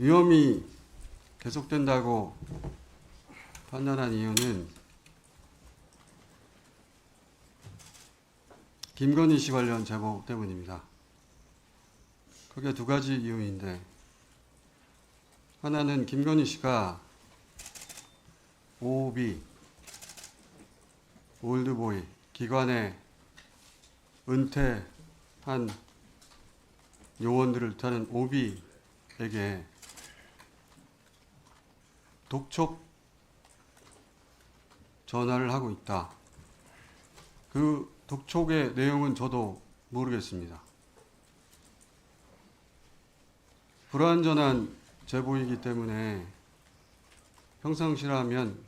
위험이 계속된다고 판단한 이유는 김건희 씨 관련 제보 때문입니다. 크게 두 가지 이유인데 하나는 김건희 씨가 OB 올드보이 기관에 은퇴한 요원들을 타는 OB에게 독촉 전화를 하고 있다. 그 독촉의 내용은 저도 모르겠습니다. 불완전한 제보이기 때문에 평상시라면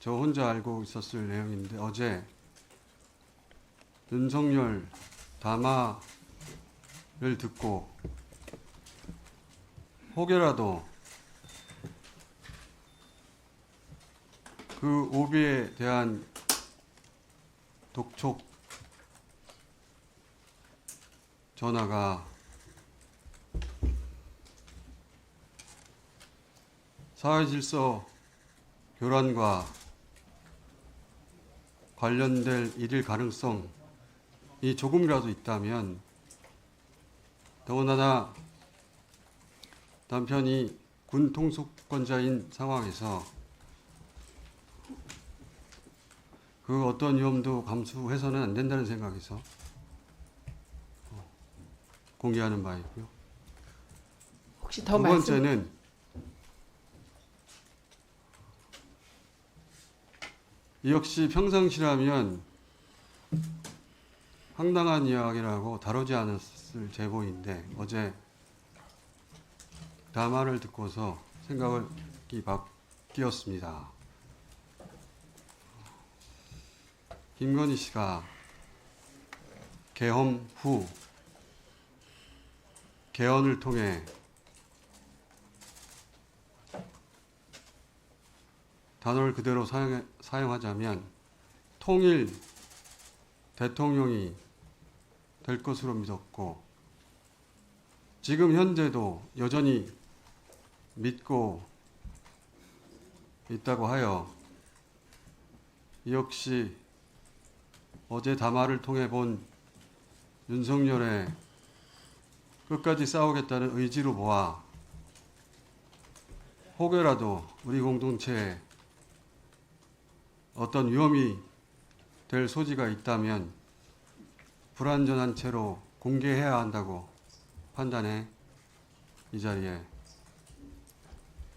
저 혼자 알고 있었을 내용인데 어제 윤석열 담화를 듣고 혹여라도 그 오비에 대한 독촉 전화가 사회질서 교란과 관련될 일일 가능성이 조금이라도 있다면 더군다나 남편이 군 통수권자인 상황에서 그 어떤 위험도 감수해서는 안 된다는 생각에서 어, 공개하는 바이고요. 혹시 더 두 말씀 번째는 역시 평상시라면 황당한 이야기라고 다루지 않았을 제보인데 어제 담화를 듣고서 생각이 바뀌었습니다. 김건희 씨가 개엄 후 개헌을 통해 단어를 그대로 사용해, 사용하자면 통일 대통령이 될 것으로 믿었고 지금 현재도 여전히 믿고 있다고 하여 역시 어제 담화를 통해 본 윤석열의 끝까지 싸우겠다는 의지로 보아 혹여라도 우리 공동체에 어떤 위험이 될 소지가 있다면 불완전한 채로 공개해야 한다고 판단해 이 자리에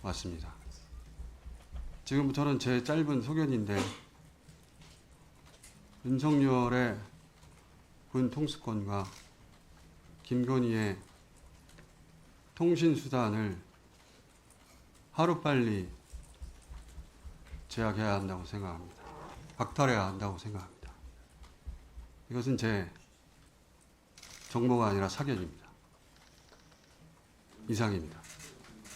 왔습니다. 지금부터는 제 짧은 소견인데 윤석열의 군 통수권과 김건희의 통신 수단을 하루빨리 제약해야 한다고 생각합니다. 박탈해야 한다고 생각합니다. 이것은 제 정보가 아니라 사견입니다. 이상입니다.